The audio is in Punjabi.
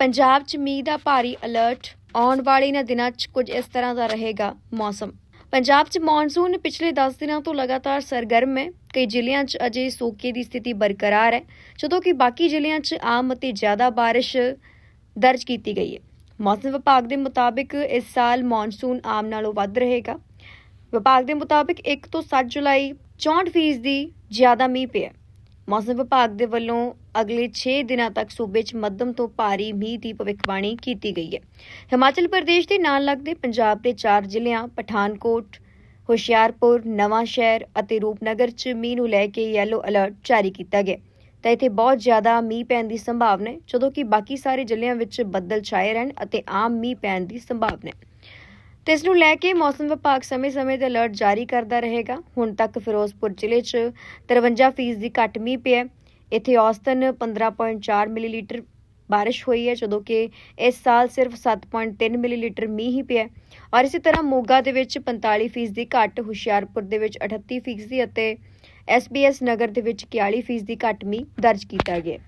ਪੰਜਾਬ 'ਚ ਮੀਂਹ ਦਾ ਭਾਰੀ ਅਲਰਟ ਆਉਣ ਵਾਲੇ ਇਹਨਾਂ ਦਿਨਾਂ 'ਚ ਕੁਝ ਇਸ ਤਰ੍ਹਾਂ ਦਾ ਰਹੇਗਾ ਮੌਸਮ। ਪੰਜਾਬ 'ਚ ਮੌਨਸੂਨ ਪਿਛਲੇ 10 ਦਿਨਾਂ ਤੋਂ ਲਗਾਤਾਰ ਸਰਗਰਮ ਹੈ। ਕਈ ਜ਼ਿਲ੍ਹਿਆਂ 'ਚ ਅਜੇ ਸੋਕੇ ਦੀ ਸਥਿਤੀ ਬਰਕਰਾਰ ਹੈ, ਜਦੋਂ ਕਿ ਬਾਕੀ ਜ਼ਿਲ੍ਹਿਆਂ 'ਚ ਆਮ ਅਤੇ ਜ਼ਿਆਦਾ ਬਾਰਿਸ਼ ਦਰਜ ਕੀਤੀ ਗਈ ਹੈ। ਮੌਸਮ ਵਿਭਾਗ ਦੇ ਮੁਤਾਬਿਕ ਇਸ ਸਾਲ ਮੌਨਸੂਨ ਆਮ ਨਾਲੋਂ ਵੱਧ ਰਹੇਗਾ। ਵਿਭਾਗ ਦੇ ਮੁਤਾਬਿਕ 1 ਤੋਂ 7 ਜੁਲਾਈ 64% ਦੀ ਜ਼ਿਆਦਾ ਮੀਂਹ ਪਿਆ ਮੌਸਮ ਵਿਭਾਗ ਦੇ ਵੱਲੋਂ ਅਗਲੇ 6 ਦਿਨਾਂ ਤੱਕ ਸੂਬੇ 'ਚ ਮੱਧਮ ਤੋਂ ਭਾਰੀ ਮੀਂਹ ਦੀ ਭਵਿੱਖਬਾਣੀ ਕੀਤੀ ਗਈ ਹੈ। ਹਿਮਾਚਲ ਪ੍ਰਦੇਸ਼ ਦੇ ਨਾਲ ਲੱਗਦੇ ਪੰਜਾਬ ਦੇ ਚਾਰ ਜ਼ਿਲ੍ਹਿਆਂ ਪਠਾਨਕੋਟ, ਹੁਸ਼ਿਆਰਪੁਰ, ਨਵਾਂ ਸ਼ਹਿਰ ਅਤੇ ਰੂਪਨਗਰ 'ਚ ਮੀਂਹ ਨੂੰ ਲੈ ਕੇ ਯੈਲੋ ਅਲਰਟ ਜਾਰੀ ਕੀਤਾ ਗਿਆ। ਤਾਂ ਇੱਥੇ ਬਹੁਤ ਜ਼ਿਆਦਾ ਮੀਂਹ ਪੈਣ ਦੀ ਸੰਭਾਵਨਾ ਹੈ, ਜਦੋਂ ਕਿ ਬਾਕੀ ਸਾਰੇ ਜ਼ਿਲ੍ਹਿਆਂ ਵਿੱਚ ਬੱਦਲ ਛਾਏ ਰਹਿਣ ਅਤੇ ਆਮ ਮੀਂਹ ਪੈਣ ਦੀ ਸੰਭਾਵਨਾ ਹੈ। ਤੇ ਇਸ ਨੂੰ ਲੈ ਕੇ ਮੌਸਮ ਵਿਭਾਗ ਸਮੇਂ-ਸਮੇਂ ਤੇ ਅਲਰਟ ਜਾਰੀ ਕਰਦਾ ਰਹੇਗਾ। ਹੁਣ ਤੱਕ ਫਿਰੋਜ਼ਪੁਰ ਜ਼ਿਲ੍ਹੇ 'ਚ 53% ਦੀ ਘੱਟ ਮੀਂਹ ਪਿਆ ਇੱਥੇ ਔਸਤਨ 15.4 ਮਿਲੀਲੀਟਰ ਬਾਰਿਸ਼ ਹੋਈ ਹੈ, ਜਦੋਂ ਕਿ ਇਸ ਸਾਲ ਸਿਰਫ 7.3 ਮਿਲੀਲੀਟਰ ਮੀਂਹ ਹੀ ਪਿਆ ਔਰ ਇਸੇ ਤਰ੍ਹਾਂ ਮੋਗਾ ਦੇ ਵਿੱਚ 45% ਦੀ ਘੱਟ, ਹੁਸ਼ਿਆਰਪੁਰ ਦੇ ਵਿੱਚ 38% ਦੀ ਅਤੇ ਐਸਬੀਐਸ ਨਗਰ ਦੇ ਵਿੱਚ 41% ਦੀ ਘੱਟ ਮੀਂਹ ਦਰਜ ਕੀਤਾ ਗਿਆ